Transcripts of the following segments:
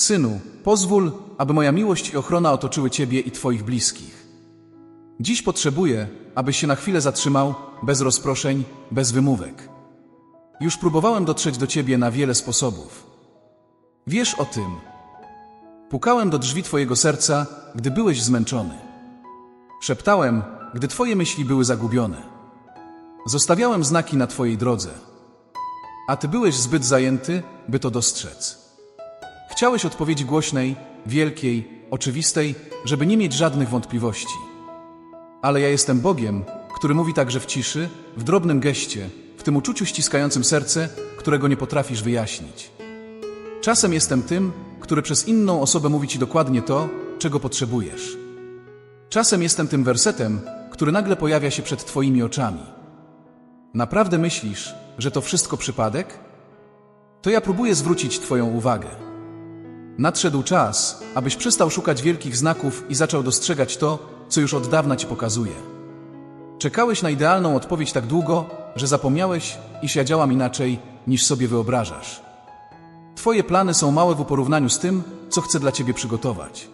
Synu, pozwól, aby moja miłość i ochrona otoczyły Ciebie i Twoich bliskich. Dziś potrzebuję, abyś się na chwilę zatrzymał, bez rozproszeń, bez wymówek. Już próbowałem dotrzeć do Ciebie na wiele sposobów. Wiesz o tym. Pukałem do drzwi Twojego serca, gdy byłeś zmęczony. Szeptałem, gdy Twoje myśli były zagubione. Zostawiałem znaki na Twojej drodze. A Ty byłeś zbyt zajęty, by to dostrzec. Chciałeś odpowiedzi głośnej, wielkiej, oczywistej, żeby nie mieć żadnych wątpliwości. Ale ja jestem Bogiem, który mówi także w ciszy, w drobnym geście, w tym uczuciu ściskającym serce, którego nie potrafisz wyjaśnić. Czasem jestem tym, który przez inną osobę mówi ci dokładnie to, czego potrzebujesz. Czasem jestem tym wersetem, który nagle pojawia się przed Twoimi oczami. Naprawdę myślisz, że to wszystko przypadek? To ja próbuję zwrócić Twoją uwagę. Nadszedł czas, abyś przestał szukać wielkich znaków i zaczął dostrzegać to, co już od dawna Ci pokazuje. Czekałeś na idealną odpowiedź tak długo, że zapomniałeś, iż ja działam inaczej, niż sobie wyobrażasz. Twoje plany są małe w porównaniu z tym, co chcę dla Ciebie przygotować.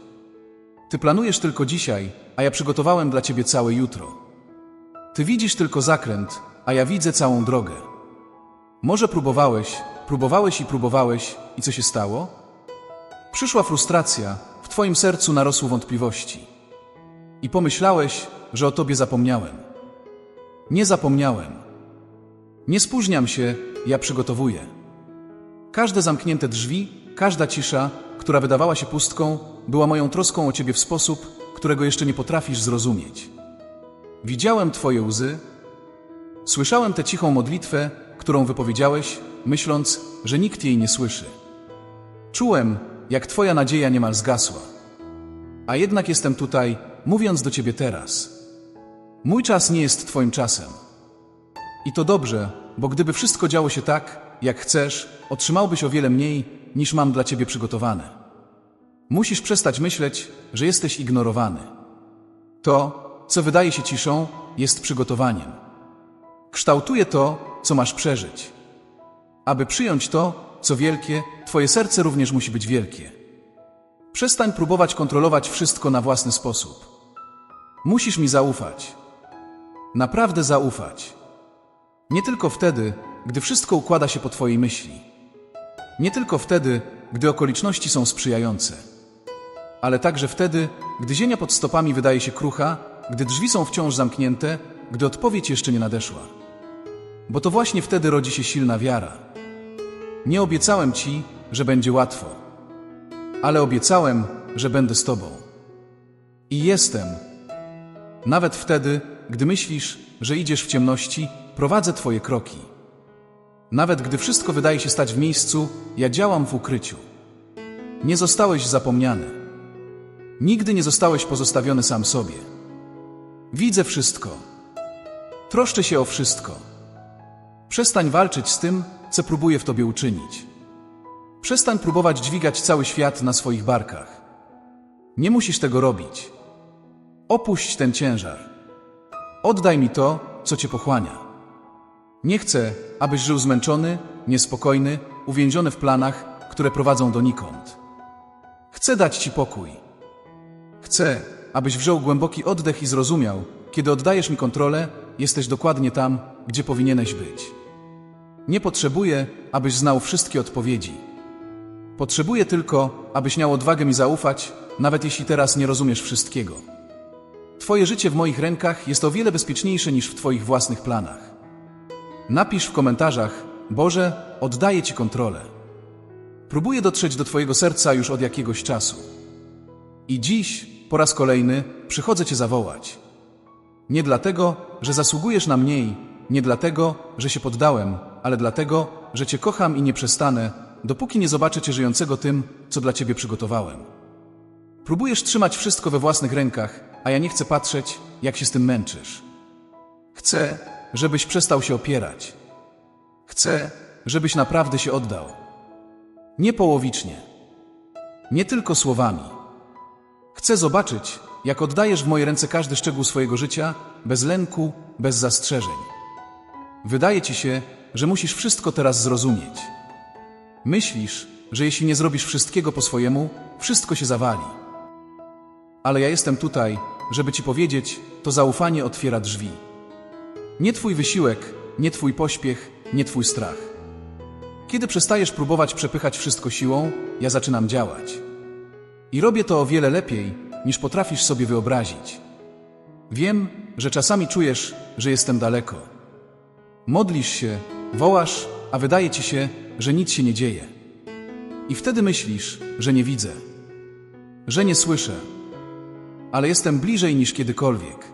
Ty planujesz tylko dzisiaj, a ja przygotowałem dla Ciebie całe jutro. Ty widzisz tylko zakręt, a ja widzę całą drogę. Może próbowałeś, próbowałeś i próbowałeś, i co się stało? Przyszła frustracja, w Twoim sercu narosły wątpliwości. I pomyślałeś, że o Tobie zapomniałem. Nie zapomniałem. Nie spóźniam się, ja przygotowuję. Każde zamknięte drzwi, każda cisza, która wydawała się pustką, była moją troską o Ciebie w sposób, którego jeszcze nie potrafisz zrozumieć. Widziałem Twoje łzy, słyszałem tę cichą modlitwę, którą wypowiedziałeś, myśląc, że nikt jej nie słyszy. Czułem, jak Twoja nadzieja niemal zgasła. A jednak jestem tutaj, mówiąc do Ciebie teraz. Mój czas nie jest Twoim czasem. I to dobrze, bo gdyby wszystko działo się tak, jak chcesz, otrzymałbyś o wiele mniej, niż mam dla Ciebie przygotowane. Musisz przestać myśleć, że jesteś ignorowany. To, co wydaje się ciszą, jest przygotowaniem. Kształtuje to, co masz przeżyć. Aby przyjąć to, co wielkie, Twoje serce również musi być wielkie. Przestań próbować kontrolować wszystko na własny sposób. Musisz mi zaufać. Naprawdę zaufać. Nie tylko wtedy, gdy wszystko układa się po Twojej myśli. Nie tylko wtedy, gdy okoliczności są sprzyjające. Ale także wtedy, gdy ziemia pod stopami wydaje się krucha, gdy drzwi są wciąż zamknięte, gdy odpowiedź jeszcze nie nadeszła. Bo to właśnie wtedy rodzi się silna wiara. Nie obiecałem Ci, że będzie łatwo, ale obiecałem, że będę z Tobą. I jestem. Nawet wtedy, gdy myślisz, że idziesz w ciemności, prowadzę Twoje kroki. Nawet gdy wszystko wydaje się stać w miejscu, ja działam w ukryciu. Nie zostałeś zapomniany. Nigdy nie zostałeś pozostawiony sam sobie. Widzę wszystko. Troszczę się o wszystko. Przestań walczyć z tym, co próbuję w tobie uczynić. Przestań próbować dźwigać cały świat na swoich barkach. Nie musisz tego robić. Opuść ten ciężar. Oddaj mi to, co cię pochłania. Nie chcę, abyś żył zmęczony, niespokojny, uwięziony w planach, które prowadzą donikąd. Chcę dać ci pokój. Chcę, abyś wziął głęboki oddech i zrozumiał, kiedy oddajesz mi kontrolę, jesteś dokładnie tam, gdzie powinieneś być. Nie potrzebuję, abyś znał wszystkie odpowiedzi. Potrzebuję tylko, abyś miał odwagę mi zaufać, nawet jeśli teraz nie rozumiesz wszystkiego. Twoje życie w moich rękach jest o wiele bezpieczniejsze niż w Twoich własnych planach. Napisz w komentarzach: Boże, oddaję Ci kontrolę. Próbuję dotrzeć do Twojego serca już od jakiegoś czasu. I dziś, po raz kolejny, przychodzę Cię zawołać. Nie dlatego, że zasługujesz na mniej, nie dlatego, że się poddałem, ale dlatego, że Cię kocham i nie przestanę, dopóki nie zobaczę Cię żyjącego tym, co dla Ciebie przygotowałem. Próbujesz trzymać wszystko we własnych rękach, a ja nie chcę patrzeć, jak się z tym męczysz. Chcę, żebyś przestał się opierać. Chcę, żebyś naprawdę się oddał. Nie połowicznie. Nie tylko słowami. Chcę zobaczyć, jak oddajesz w moje ręce każdy szczegół swojego życia, bez lęku, bez zastrzeżeń. Wydaje ci się, że musisz wszystko teraz zrozumieć. Myślisz, że jeśli nie zrobisz wszystkiego po swojemu, wszystko się zawali. Ale ja jestem tutaj, żeby ci powiedzieć, to zaufanie otwiera drzwi. Nie twój wysiłek, nie twój pośpiech, nie twój strach. Kiedy przestajesz próbować przepychać wszystko siłą, ja zaczynam działać. I robię to o wiele lepiej, niż potrafisz sobie wyobrazić. Wiem, że czasami czujesz, że jestem daleko. Modlisz się, wołasz, a wydaje ci się, że nic się nie dzieje. I wtedy myślisz, że nie widzę, że nie słyszę, ale jestem bliżej niż kiedykolwiek.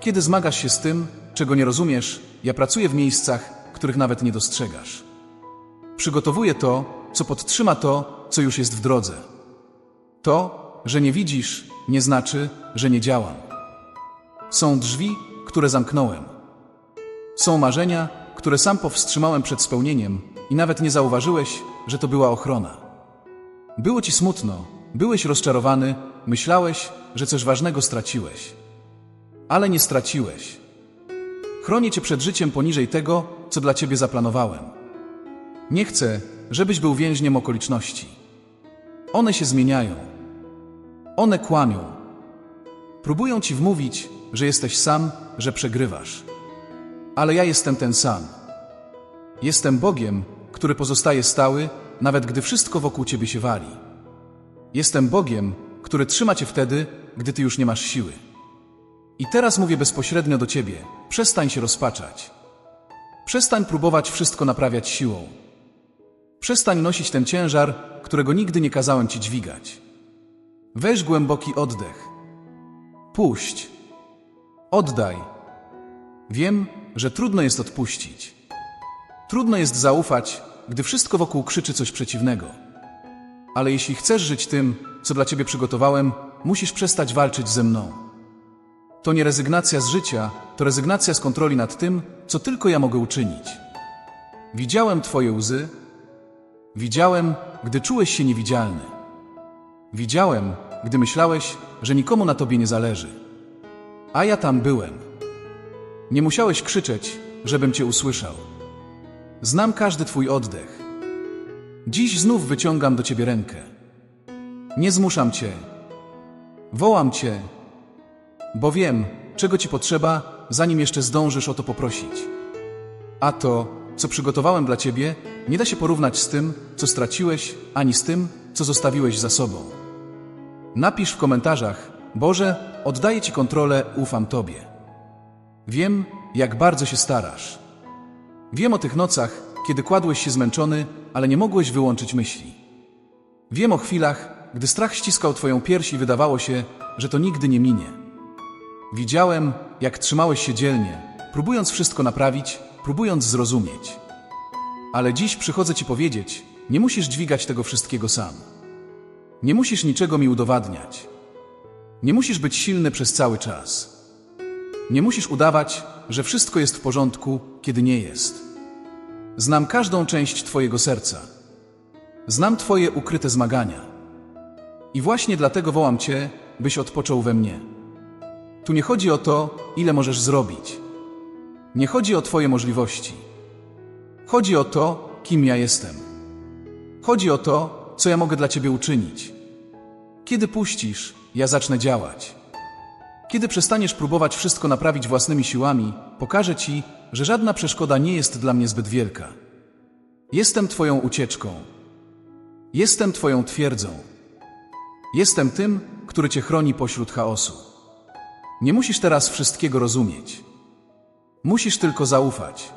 Kiedy zmagasz się z tym, czego nie rozumiesz, ja pracuję w miejscach, których nawet nie dostrzegasz. Przygotowuję to, co podtrzyma to, co już jest w drodze. To, że nie widzisz, nie znaczy, że nie działam. Są drzwi, które zamknąłem. Są marzenia, które sam powstrzymałem przed spełnieniem i nawet nie zauważyłeś, że to była ochrona. Było ci smutno, byłeś rozczarowany, myślałeś, że coś ważnego straciłeś. Ale nie straciłeś. Chronię cię przed życiem poniżej tego, co dla ciebie zaplanowałem. Nie chcę, żebyś był więźniem okoliczności. One się zmieniają. One kłamią. Próbują ci wmówić, że jesteś sam, że przegrywasz. Ale ja jestem ten sam. Jestem Bogiem, który pozostaje stały, nawet gdy wszystko wokół ciebie się wali. Jestem Bogiem, który trzyma cię wtedy, gdy ty już nie masz siły. I teraz mówię bezpośrednio do ciebie: przestań się rozpaczać. Przestań próbować wszystko naprawiać siłą. Przestań nosić ten ciężar, którego nigdy nie kazałem ci dźwigać. Weź głęboki oddech. Puść. Oddaj. Wiem, że trudno jest odpuścić. Trudno jest zaufać, gdy wszystko wokół krzyczy coś przeciwnego. Ale jeśli chcesz żyć tym, co dla ciebie przygotowałem, musisz przestać walczyć ze mną. To nie rezygnacja z życia, to rezygnacja z kontroli nad tym, co tylko ja mogę uczynić. Widziałem Twoje łzy, widziałem, gdy czułeś się niewidzialny. Widziałem, gdy myślałeś, że nikomu na Tobie nie zależy. A ja tam byłem. Nie musiałeś krzyczeć, żebym Cię usłyszał. Znam każdy Twój oddech. Dziś znów wyciągam do Ciebie rękę. Nie zmuszam Cię. Wołam Cię, bo wiem, czego Ci potrzeba, zanim jeszcze zdążysz o to poprosić. A to, co przygotowałem dla Ciebie, nie da się porównać z tym, co straciłeś, ani z tym, co zostawiłeś za sobą. Napisz w komentarzach, Boże, oddaję Ci kontrolę, ufam Tobie. Wiem, jak bardzo się starasz. Wiem o tych nocach, kiedy kładłeś się zmęczony, ale nie mogłeś wyłączyć myśli. Wiem o chwilach, gdy strach ściskał Twoją pierś i wydawało się, że to nigdy nie minie. Widziałem, jak trzymałeś się dzielnie, próbując wszystko naprawić, próbując zrozumieć. Ale dziś przychodzę Ci powiedzieć, nie musisz dźwigać tego wszystkiego sam. Nie musisz niczego mi udowadniać. Nie musisz być silny przez cały czas. Nie musisz udawać, że wszystko jest w porządku, kiedy nie jest. Znam każdą część Twojego serca. Znam Twoje ukryte zmagania. I właśnie dlatego wołam Cię, byś odpoczął we mnie. Tu nie chodzi o to, ile możesz zrobić. Nie chodzi o Twoje możliwości. Chodzi o to, kim ja jestem. Chodzi o to, co ja mogę dla Ciebie uczynić. Kiedy puścisz, ja zacznę działać. Kiedy przestaniesz próbować wszystko naprawić własnymi siłami, pokażę Ci, że żadna przeszkoda nie jest dla mnie zbyt wielka. Jestem Twoją ucieczką. Jestem Twoją twierdzą. Jestem tym, który Cię chroni pośród chaosu. Nie musisz teraz wszystkiego rozumieć. Musisz tylko zaufać.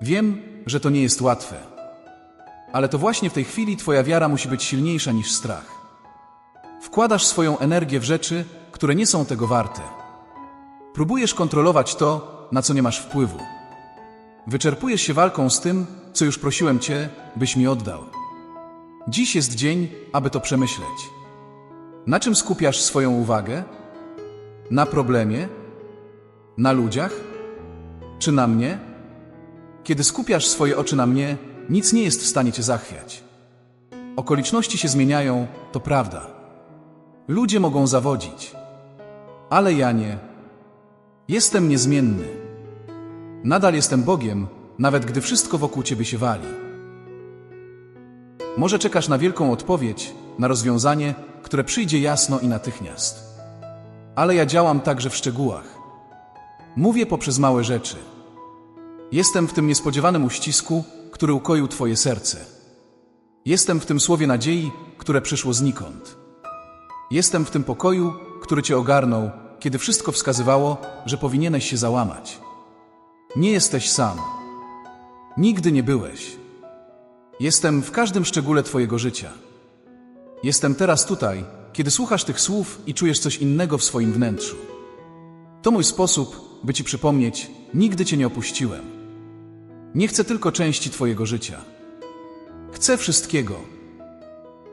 Wiem, że to nie jest łatwe. Ale to właśnie w tej chwili Twoja wiara musi być silniejsza niż strach. Wkładasz swoją energię w rzeczy, które nie są tego warte. Próbujesz kontrolować to, na co nie masz wpływu. Wyczerpujesz się walką z tym, co już prosiłem Cię, byś mi oddał. Dziś jest dzień, aby to przemyśleć. Na czym skupiasz swoją uwagę? Na problemie? Na ludziach? Czy na mnie? Kiedy skupiasz swoje oczy na mnie, nic nie jest w stanie Cię zachwiać. Okoliczności się zmieniają, to prawda. Ludzie mogą zawodzić. Ale ja nie. Jestem niezmienny. Nadal jestem Bogiem, nawet gdy wszystko wokół Ciebie się wali. Może czekasz na wielką odpowiedź, na rozwiązanie, które przyjdzie jasno i natychmiast. Ale ja działam także w szczegółach. Mówię poprzez małe rzeczy. Jestem w tym niespodziewanym uścisku, który ukoił Twoje serce. Jestem w tym słowie nadziei, które przyszło znikąd. Jestem w tym pokoju, który Cię ogarnął, kiedy wszystko wskazywało, że powinieneś się załamać. Nie jesteś sam. Nigdy nie byłeś. Jestem w każdym szczególe Twojego życia. Jestem teraz tutaj, kiedy słuchasz tych słów i czujesz coś innego w swoim wnętrzu. To mój sposób, by Ci przypomnieć, nigdy Cię nie opuściłem. Nie chcę tylko części Twojego życia. Chcę wszystkiego.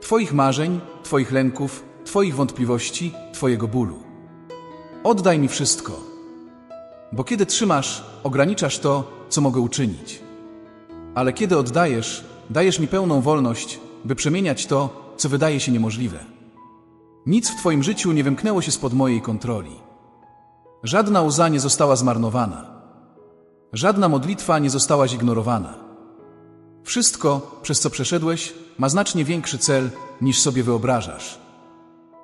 Twoich marzeń, Twoich lęków, Twoich wątpliwości, Twojego bólu. Oddaj mi wszystko. Bo kiedy trzymasz, ograniczasz to, co mogę uczynić. Ale kiedy oddajesz, dajesz mi pełną wolność, by przemieniać to, co wydaje się niemożliwe. Nic w Twoim życiu nie wymknęło się spod mojej kontroli. Żadna łza nie została zmarnowana. Żadna modlitwa nie została zignorowana. Wszystko, przez co przeszedłeś, ma znacznie większy cel, niż sobie wyobrażasz.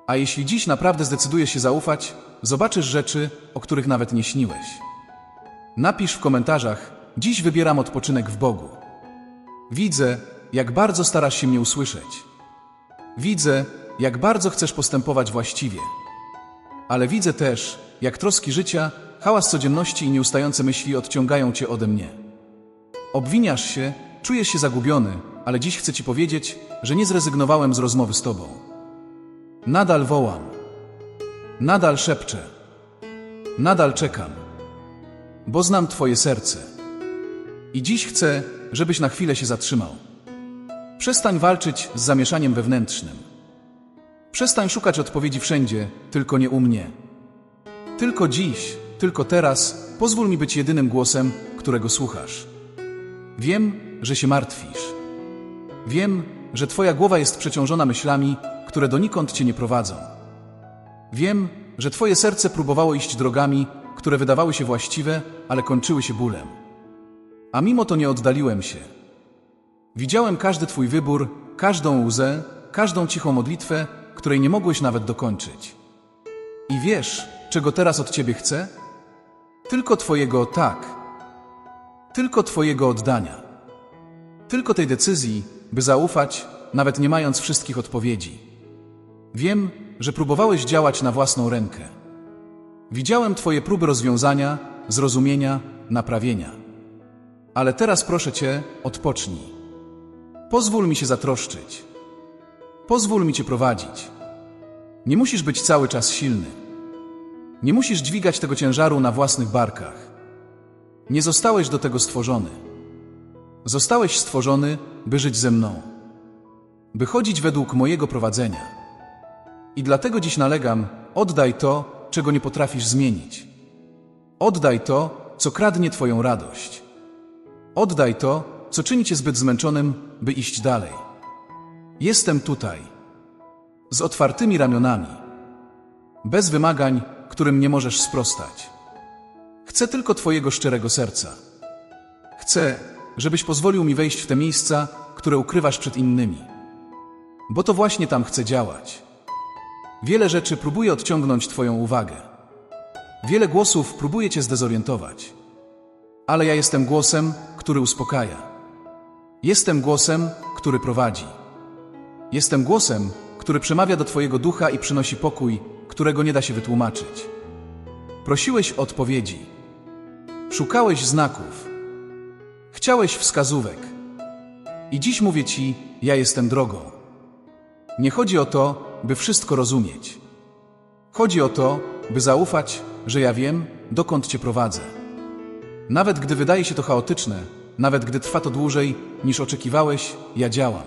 A jeśli dziś naprawdę zdecydujesz się zaufać, zobaczysz rzeczy, o których nawet nie śniłeś. Napisz w komentarzach: Dziś wybieram odpoczynek w Bogu. Widzę, jak bardzo starasz się mnie usłyszeć. Widzę, jak bardzo chcesz postępować właściwie. Ale widzę też, jak troski życia, hałas codzienności i nieustające myśli odciągają cię ode mnie. Obwiniasz się, czujesz się zagubiony, ale dziś chcę ci powiedzieć, że nie zrezygnowałem z rozmowy z tobą. Nadal wołam. Nadal szepczę. Nadal czekam. Bo znam twoje serce. I dziś chcę, żebyś na chwilę się zatrzymał. Przestań walczyć z zamieszaniem wewnętrznym. Przestań szukać odpowiedzi wszędzie, tylko nie u mnie. Tylko dziś, tylko teraz pozwól mi być jedynym głosem, którego słuchasz. Wiem, że się martwisz. Wiem, że Twoja głowa jest przeciążona myślami, które donikąd Cię nie prowadzą. Wiem, że Twoje serce próbowało iść drogami, które wydawały się właściwe, ale kończyły się bólem. A mimo to nie oddaliłem się. Widziałem każdy Twój wybór, każdą łzę, każdą cichą modlitwę, której nie mogłeś nawet dokończyć. I wiesz, czego teraz od Ciebie chcę? Tylko Twojego tak. Tylko Twojego oddania. Tylko tej decyzji, by zaufać, nawet nie mając wszystkich odpowiedzi. Wiem, że próbowałeś działać na własną rękę. Widziałem Twoje próby rozwiązania, zrozumienia, naprawienia. Ale teraz proszę Cię, odpocznij. Pozwól mi się zatroszczyć. Pozwól mi Cię prowadzić. Nie musisz być cały czas silny. Nie musisz dźwigać tego ciężaru na własnych barkach. Nie zostałeś do tego stworzony. Zostałeś stworzony, by żyć ze mną, by chodzić według mojego prowadzenia. I dlatego dziś nalegam: oddaj to, czego nie potrafisz zmienić. Oddaj to, co kradnie Twoją radość. Oddaj to, co czyni Cię zbyt zmęczonym, by iść dalej. Jestem tutaj, z otwartymi ramionami, bez wymagań, którym nie możesz sprostać. Chcę tylko Twojego szczerego serca. Chcę, żebyś pozwolił mi wejść w te miejsca, które ukrywasz przed innymi. Bo to właśnie tam chcę działać. Wiele rzeczy próbuje odciągnąć Twoją uwagę. Wiele głosów próbuje Cię zdezorientować. Ale ja jestem głosem, który uspokaja. Jestem głosem, który prowadzi. Jestem głosem, który przemawia do Twojego ducha i przynosi pokój, którego nie da się wytłumaczyć. Prosiłeś odpowiedzi. Szukałeś znaków. Chciałeś wskazówek. I dziś mówię Ci, ja jestem drogą. Nie chodzi o to, by wszystko rozumieć. Chodzi o to, by zaufać, że ja wiem, dokąd Cię prowadzę. Nawet gdy wydaje się to chaotyczne, nawet gdy trwa to dłużej, niż oczekiwałeś, ja działam.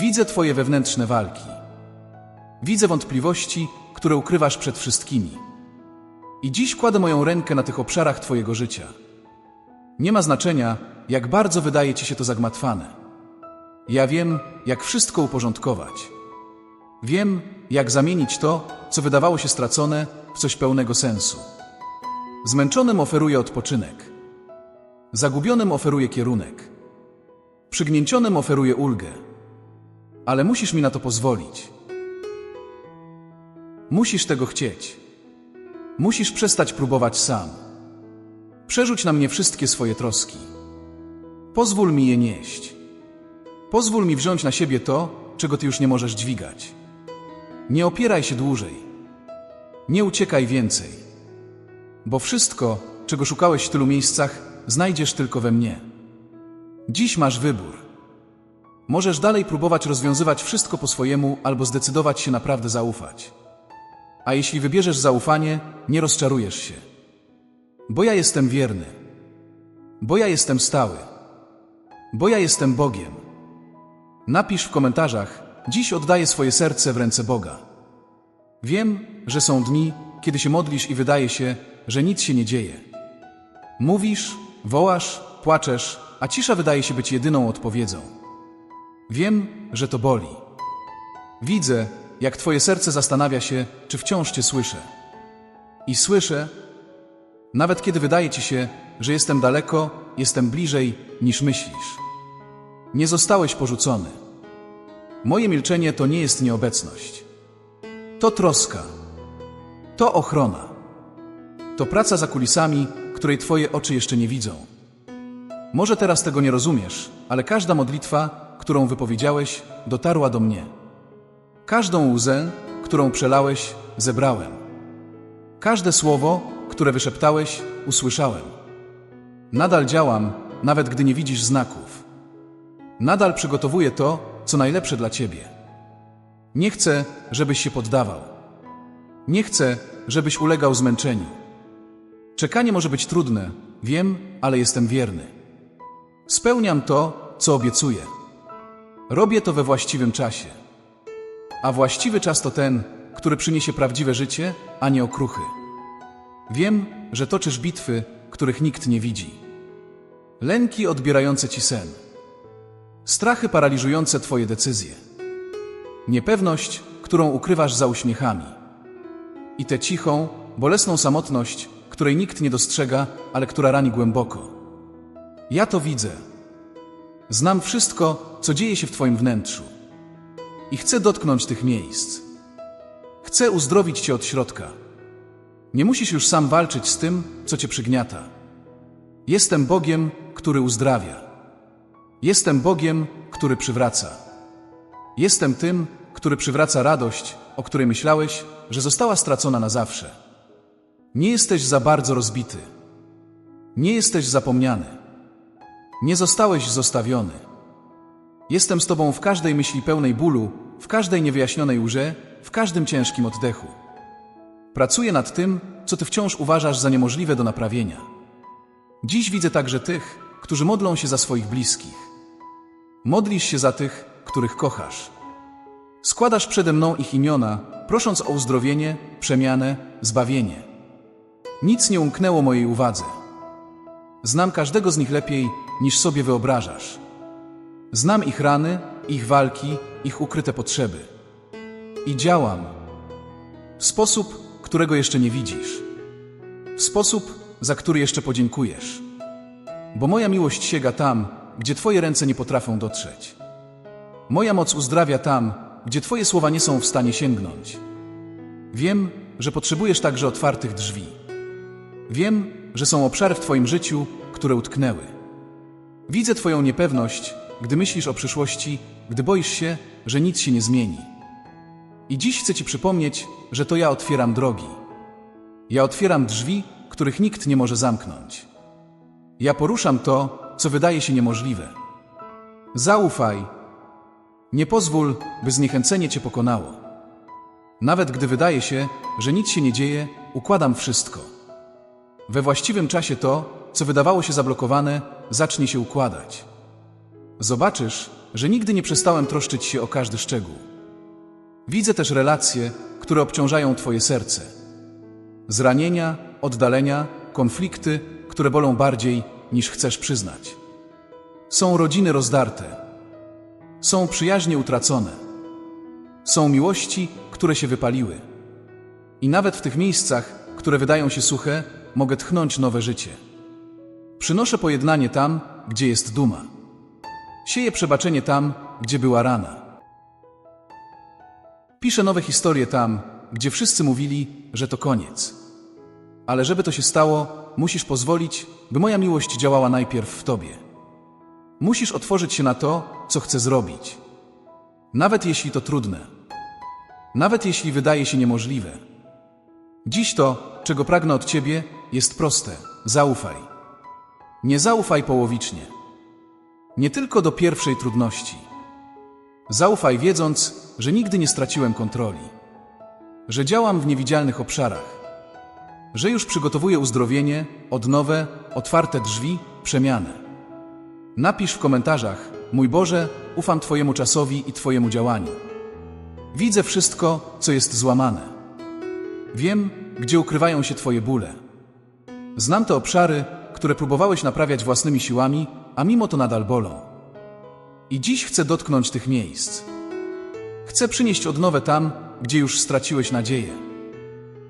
Widzę Twoje wewnętrzne walki. Widzę wątpliwości, które ukrywasz przed wszystkimi. I dziś kładę moją rękę na tych obszarach Twojego życia. Nie ma znaczenia, jak bardzo wydaje Ci się to zagmatwane. Ja wiem, jak wszystko uporządkować. Wiem, jak zamienić to, co wydawało się stracone, w coś pełnego sensu. Zmęczonym oferuję odpoczynek. Zagubionym oferuję kierunek. Przygnięcionym oferuję ulgę. Ale musisz mi na to pozwolić. Musisz tego chcieć. Musisz przestać próbować sam. Przerzuć na mnie wszystkie swoje troski. Pozwól mi je nieść. Pozwól mi wziąć na siebie to, czego ty już nie możesz dźwigać. Nie opieraj się dłużej. Nie uciekaj więcej. Bo wszystko, czego szukałeś w tylu miejscach, znajdziesz tylko we mnie. Dziś masz wybór. Możesz dalej próbować rozwiązywać wszystko po swojemu, albo zdecydować się naprawdę zaufać. A jeśli wybierzesz zaufanie, nie rozczarujesz się. Bo ja jestem wierny. Bo ja jestem stały. Bo ja jestem Bogiem. Napisz w komentarzach: Dziś oddaję swoje serce w ręce Boga. Wiem, że są dni, kiedy się modlisz i wydaje się, że nic się nie dzieje. Mówisz, wołasz, płaczesz, a cisza wydaje się być jedyną odpowiedzią. Wiem, że to boli. Widzę, jak Twoje serce zastanawia się, czy wciąż Cię słyszę. I słyszę, nawet kiedy wydaje Ci się, że jestem daleko, jestem bliżej niż myślisz. Nie zostałeś porzucony. Moje milczenie to nie jest nieobecność. To troska. To ochrona. To praca za kulisami, której Twoje oczy jeszcze nie widzą. Może teraz tego nie rozumiesz, ale każda modlitwa, którą wypowiedziałeś, dotarła do mnie. Każdą łzę, którą przelałeś, zebrałem. Każde słowo, które wyszeptałeś, usłyszałem. Nadal działam, nawet gdy nie widzisz znaków. Nadal przygotowuję to, co najlepsze dla ciebie. Nie chcę, żebyś się poddawał. Nie chcę, żebyś ulegał zmęczeniu. Czekanie może być trudne, wiem, ale jestem wierny. Spełniam to, co obiecuję. Robię to we właściwym czasie. A właściwy czas to ten, który przyniesie prawdziwe życie, a nie okruchy. Wiem, że toczysz bitwy, których nikt nie widzi. Lęki odbierające ci sen. Strachy paraliżujące twoje decyzje. Niepewność, którą ukrywasz za uśmiechami. I tę cichą, bolesną samotność, której nikt nie dostrzega, ale która rani głęboko. Ja to widzę. Znam wszystko, co dzieje się w Twoim wnętrzu. I chcę dotknąć tych miejsc. Chcę uzdrowić Cię od środka. Nie musisz już sam walczyć z tym, co Cię przygniata. Jestem Bogiem, który uzdrawia. Jestem Bogiem, który przywraca. Jestem tym, który przywraca radość, o której myślałeś, że została stracona na zawsze. Nie jesteś za bardzo rozbity. Nie jesteś zapomniany. Nie zostałeś zostawiony. Jestem z Tobą w każdej myśli pełnej bólu, w każdej niewyjaśnionej łże, w każdym ciężkim oddechu. Pracuję nad tym, co Ty wciąż uważasz za niemożliwe do naprawienia. Dziś widzę także tych, którzy modlą się za swoich bliskich. Modlisz się za tych, których kochasz. Składasz przede mną ich imiona, prosząc o uzdrowienie, przemianę, zbawienie. Nic nie umknęło mojej uwadze. Znam każdego z nich lepiej, niż sobie wyobrażasz. Znam ich rany, ich walki, ich ukryte potrzeby. I działam w sposób, którego jeszcze nie widzisz. W sposób, za który jeszcze podziękujesz. Bo moja miłość sięga tam, gdzie Twoje ręce nie potrafią dotrzeć. Moja moc uzdrawia tam, gdzie Twoje słowa nie są w stanie sięgnąć. Wiem, że potrzebujesz także otwartych drzwi. Wiem, że są obszary w Twoim życiu, które utknęły. Widzę Twoją niepewność, gdy myślisz o przyszłości, gdy boisz się, że nic się nie zmieni. I dziś chcę Ci przypomnieć, że to ja otwieram drogi. Ja otwieram drzwi, których nikt nie może zamknąć. Ja poruszam to, co wydaje się niemożliwe. Zaufaj. Nie pozwól, by zniechęcenie Cię pokonało. Nawet gdy wydaje się, że nic się nie dzieje, układam wszystko. We właściwym czasie to, co wydawało się zablokowane, zacznie się układać. Zobaczysz, że nigdy nie przestałem troszczyć się o każdy szczegół. Widzę też relacje, które obciążają Twoje serce. Zranienia, oddalenia, konflikty, które bolą bardziej niż chcesz przyznać. Są rodziny rozdarte. Są przyjaźnie utracone. Są miłości, które się wypaliły. I nawet w tych miejscach, które wydają się suche, mogę tchnąć nowe życie. Przynoszę pojednanie tam, gdzie jest duma. Sieję przebaczenie tam, gdzie była rana. Piszę nowe historie tam, gdzie wszyscy mówili, że to koniec. Ale żeby to się stało, musisz pozwolić, by moja miłość działała najpierw w tobie. Musisz otworzyć się na to, co chcę zrobić. Nawet jeśli to trudne. Nawet jeśli wydaje się niemożliwe. Dziś to, czego pragnę od ciebie, jest proste. Zaufaj. Nie zaufaj połowicznie. Nie tylko do pierwszej trudności. Zaufaj wiedząc, że nigdy nie straciłem kontroli. Że działam w niewidzialnych obszarach. Że już przygotowuję uzdrowienie, odnowę, otwarte drzwi, przemianę. Napisz w komentarzach, mój Boże, ufam Twojemu czasowi i Twojemu działaniu. Widzę wszystko, co jest złamane. Wiem, gdzie ukrywają się Twoje bóle. Znam te obszary, które próbowałeś naprawiać własnymi siłami, a mimo to nadal bolą. I dziś chcę dotknąć tych miejsc. Chcę przynieść odnowę tam, gdzie już straciłeś nadzieję.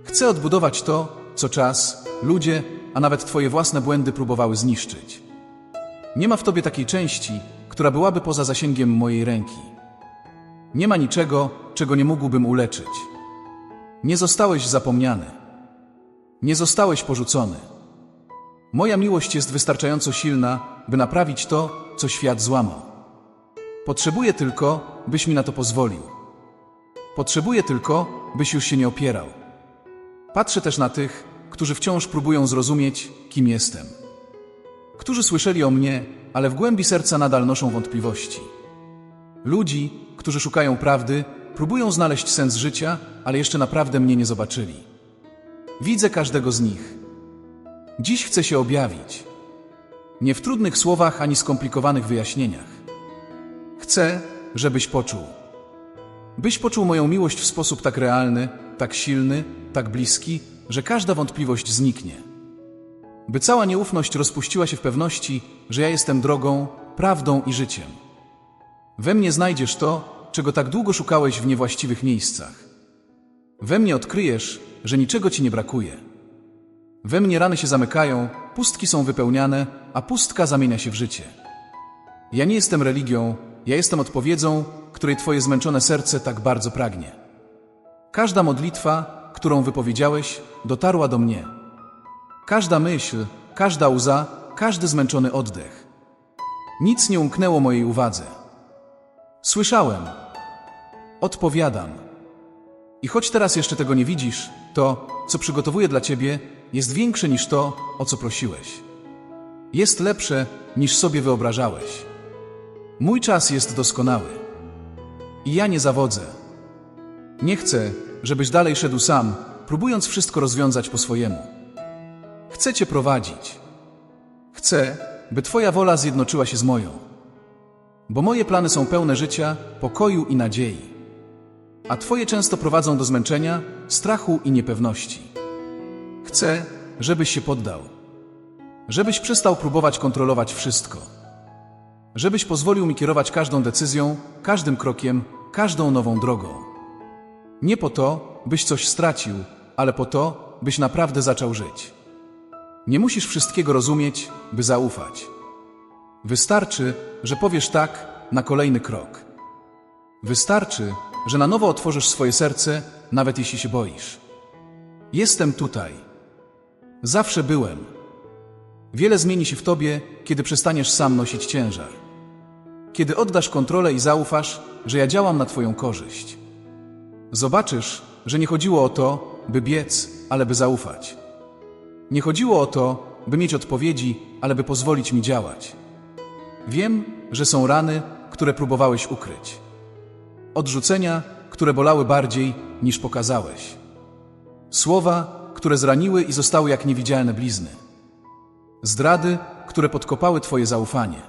Chcę odbudować to, co czas, ludzie, a nawet Twoje własne błędy próbowały zniszczyć. Nie ma w Tobie takiej części, która byłaby poza zasięgiem mojej ręki. Nie ma niczego, czego nie mógłbym uleczyć. Nie zostałeś zapomniany. Nie zostałeś porzucony. Moja miłość jest wystarczająco silna, by naprawić to, co świat złamał. Potrzebuję tylko, byś mi na to pozwolił. Potrzebuję tylko, byś już się nie opierał. Patrzę też na tych, którzy wciąż próbują zrozumieć, kim jestem. Którzy słyszeli o mnie, ale w głębi serca nadal noszą wątpliwości. Ludzi, którzy szukają prawdy, próbują znaleźć sens życia, ale jeszcze naprawdę mnie nie zobaczyli. Widzę każdego z nich. Dziś chcę się objawić. Nie w trudnych słowach ani skomplikowanych wyjaśnieniach. Chcę, żebyś poczuł. Byś poczuł moją miłość w sposób tak realny, tak silny, tak bliski, że każda wątpliwość zniknie. By cała nieufność rozpuściła się w pewności, że ja jestem drogą, prawdą i życiem. We mnie znajdziesz to, czego tak długo szukałeś w niewłaściwych miejscach. We mnie odkryjesz, że niczego ci nie brakuje. We mnie rany się zamykają, pustki są wypełniane, a pustka zamienia się w życie. Ja nie jestem religią, ja jestem odpowiedzią, której Twoje zmęczone serce tak bardzo pragnie. Każda modlitwa, którą wypowiedziałeś, dotarła do mnie. Każda myśl, każda łza, każdy zmęczony oddech. Nic nie umknęło mojej uwadze. Słyszałem. Odpowiadam. I choć teraz jeszcze tego nie widzisz, to, co przygotowuję dla Ciebie, jest większe niż to, o co prosiłeś. Jest lepsze, niż sobie wyobrażałeś. Mój czas jest doskonały. I ja nie zawodzę. Nie chcę, żebyś dalej szedł sam, próbując wszystko rozwiązać po swojemu. Chcę Cię prowadzić. Chcę, by Twoja wola zjednoczyła się z moją. Bo moje plany są pełne życia, pokoju i nadziei. A Twoje często prowadzą do zmęczenia, strachu i niepewności. Chcę, żebyś się poddał. Żebyś przestał próbować kontrolować wszystko. Żebyś pozwolił mi kierować każdą decyzją, każdym krokiem, każdą nową drogą. Nie po to, byś coś stracił, ale po to, byś naprawdę zaczął żyć. Nie musisz wszystkiego rozumieć, by zaufać. Wystarczy, że powiesz tak na kolejny krok. Wystarczy, że na nowo otworzysz swoje serce, nawet jeśli się boisz. Jestem tutaj. Zawsze byłem. Wiele zmieni się w tobie, kiedy przestaniesz sam nosić ciężar. Kiedy oddasz kontrolę i zaufasz, że ja działam na Twoją korzyść. Zobaczysz, że nie chodziło o to, by biec, ale by zaufać. Nie chodziło o to, by mieć odpowiedzi, ale by pozwolić mi działać. Wiem, że są rany, które próbowałeś ukryć. Odrzucenia, które bolały bardziej niż pokazałeś. Słowa, które zraniły i zostały jak niewidzialne blizny. Zdrady, które podkopały Twoje zaufanie.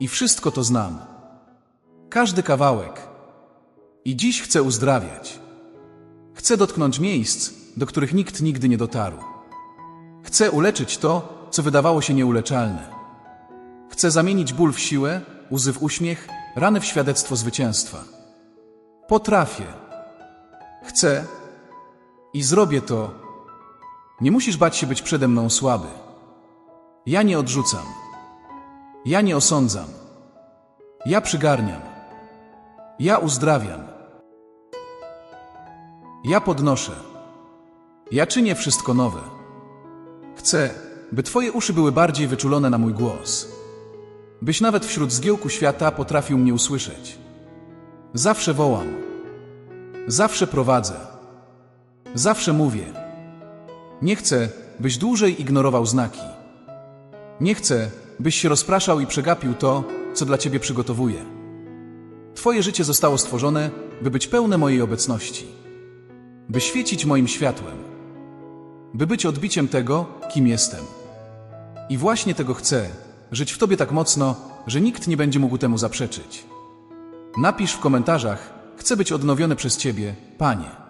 I wszystko to znam. Każdy kawałek. I dziś chcę uzdrawiać. Chcę dotknąć miejsc, do których nikt nigdy nie dotarł. Chcę uleczyć to, co wydawało się nieuleczalne. Chcę zamienić ból w siłę, łzy w uśmiech, rany w świadectwo zwycięstwa. Potrafię. Chcę i zrobię to. Nie musisz bać się być przede mną słaby. Ja nie odrzucam. Ja nie osądzam. Ja przygarniam. Ja uzdrawiam. Ja podnoszę. Ja czynię wszystko nowe. Chcę, by Twoje uszy były bardziej wyczulone na mój głos. Byś nawet wśród zgiełku świata potrafił mnie usłyszeć. Zawsze wołam. Zawsze prowadzę. Zawsze mówię. Nie chcę, byś dłużej ignorował znaki. Nie chcę, byś się rozpraszał i przegapił to, co dla ciebie przygotowuję. Twoje życie zostało stworzone, by być pełne mojej obecności, by świecić moim światłem, by być odbiciem tego, kim jestem. I właśnie tego chcę, żyć w Tobie tak mocno, że nikt nie będzie mógł temu zaprzeczyć. Napisz w komentarzach, chcę być odnowiony przez Ciebie, Panie.